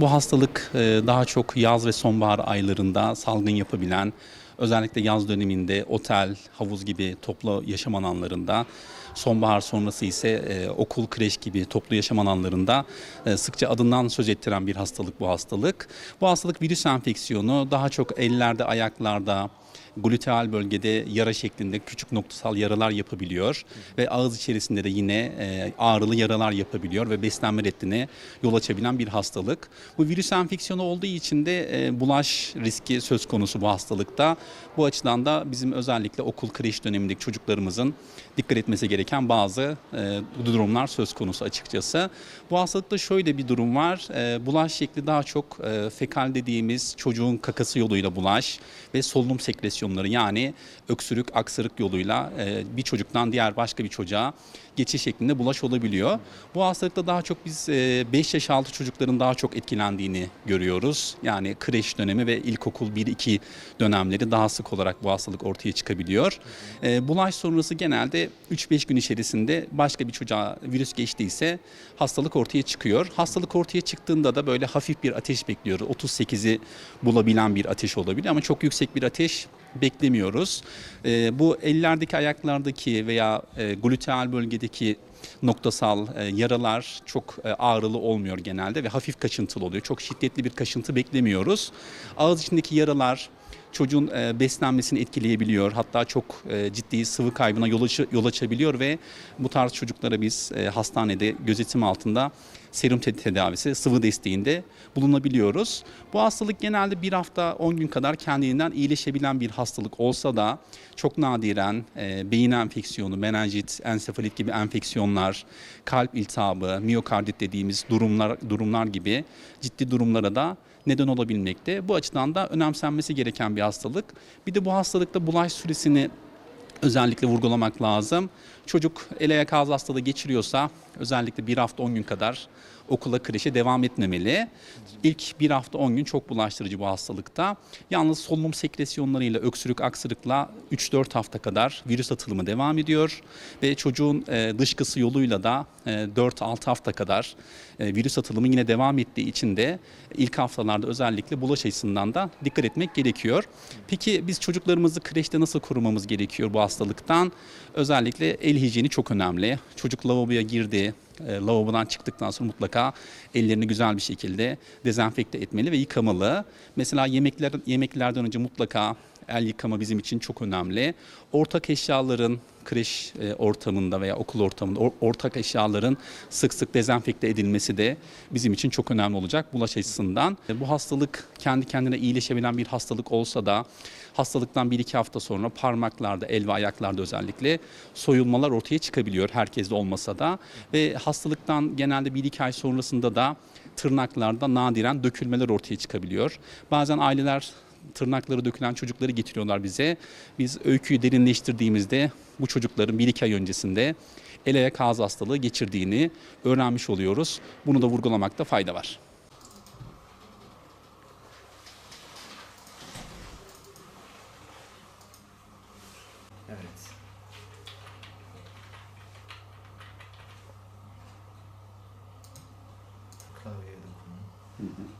Bu hastalık e, daha çok yaz ve sonbahar aylarında salgın yapabilen, özellikle yaz döneminde otel, havuz gibi toplu yaşam alanlarında, sonbahar sonrası ise e, okul, kreş gibi toplu yaşam alanlarında e, sıkça adından söz ettiren bir hastalık bu hastalık. Bu hastalık virüs enfeksiyonu daha çok ellerde, ayaklarda, gluteal bölgede yara şeklinde küçük noktasal yaralar yapabiliyor ve ağız içerisinde de yine e, ağrılı yaralar yapabiliyor ve beslenme reddine yol açabilen bir hastalık. Bu virüs enfeksiyonu olduğu için de e, bulaş riski söz konusu bu hastalıkta. Bu açıdan da bizim özellikle okul kreş dönemindeki çocuklarımızın dikkat etmesi gereken bazı e, durumlar söz konusu açıkçası. Bu hastalıkta şöyle bir durum var. E, bulaş şekli daha çok e, fekal dediğimiz çocuğun kakası yoluyla bulaş ve solunum sekresyonları yani öksürük, aksırık yoluyla e, bir çocuktan diğer başka bir çocuğa geçiş şeklinde bulaş olabiliyor. Bu hastalıkta daha çok biz 5 yaş altı çocukların daha çok etkilendiğini görüyoruz. Yani kreş dönemi ve ilkokul 1-2 dönemleri daha sık olarak bu hastalık ortaya çıkabiliyor. Bulaş sonrası genelde 3-5 gün içerisinde başka bir çocuğa virüs geçtiyse hastalık ortaya çıkıyor. Hastalık ortaya çıktığında da böyle hafif bir ateş bekliyoruz. 38'i bulabilen bir ateş olabilir ama çok yüksek bir ateş beklemiyoruz. E, bu ellerdeki, ayaklardaki veya e, gluteal bölgedeki noktasal e, yaralar çok e, ağrılı olmuyor genelde ve hafif kaşıntılı oluyor. Çok şiddetli bir kaşıntı beklemiyoruz. Ağız içindeki yaralar çocuğun e, beslenmesini etkileyebiliyor. Hatta çok e, ciddi sıvı kaybına yol, açı- yol açabiliyor ve bu tarz çocuklara biz e, hastanede gözetim altında serum te- tedavisi, sıvı desteğinde bulunabiliyoruz. Bu hastalık genelde bir hafta 10 gün kadar kendiliğinden iyileşebilen bir hastalık olsa da çok nadiren e, beyin enfeksiyonu, menenjit, ensefalit gibi enfeksiyonlar, kalp iltihabı, miyokardit dediğimiz durumlar durumlar gibi ciddi durumlara da neden olabilmekte. Bu açıdan da önemsenmesi gereken bir hastalık. Bir de bu hastalıkta bulaş süresini özellikle vurgulamak lazım. Çocuk el ayak ağız hastalığı geçiriyorsa özellikle bir hafta 10 gün kadar okula kreşe devam etmemeli. İlk bir hafta 10 gün çok bulaştırıcı bu hastalıkta. Yalnız solunum sekresyonlarıyla öksürük aksırıkla 3-4 hafta kadar virüs atılımı devam ediyor. Ve çocuğun e, dışkısı yoluyla da e, 4-6 hafta kadar e, virüs atılımı yine devam ettiği için de ilk haftalarda özellikle bulaş açısından da dikkat etmek gerekiyor. Peki biz çocuklarımızı kreşte nasıl korumamız gerekiyor bu hastalıktan? Özellikle el hijyeni çok önemli. Çocuk lavaboya girdi, e, lavabodan çıktıktan sonra mutlaka ellerini güzel bir şekilde dezenfekte etmeli ve yıkamalı. Mesela yemekler yemeklerden önce mutlaka el yıkama bizim için çok önemli. Ortak eşyaların kreş e, ortamında veya okul ortamında or- ortak eşyaların sık sık dezenfekte edilmesi de bizim için çok önemli olacak bulaş açısından. E, Bu hastalık kendi kendine iyileşebilen bir hastalık olsa da hastalıktan 1-2 hafta sonra parmaklarda, el ve ayaklarda özellikle soyulmalar ortaya çıkabiliyor herkeste olmasa da ve hastalıktan genelde 1-2 ay sonrasında da tırnaklarda nadiren dökülmeler ortaya çıkabiliyor. Bazen aileler tırnakları dökülen çocukları getiriyorlar bize. Biz öyküyü derinleştirdiğimizde bu çocukların 1-2 ay öncesinde el ayak ağız hastalığı geçirdiğini öğrenmiş oluyoruz. Bunu da vurgulamakta fayda var. Evet. Klavyeye dokunun.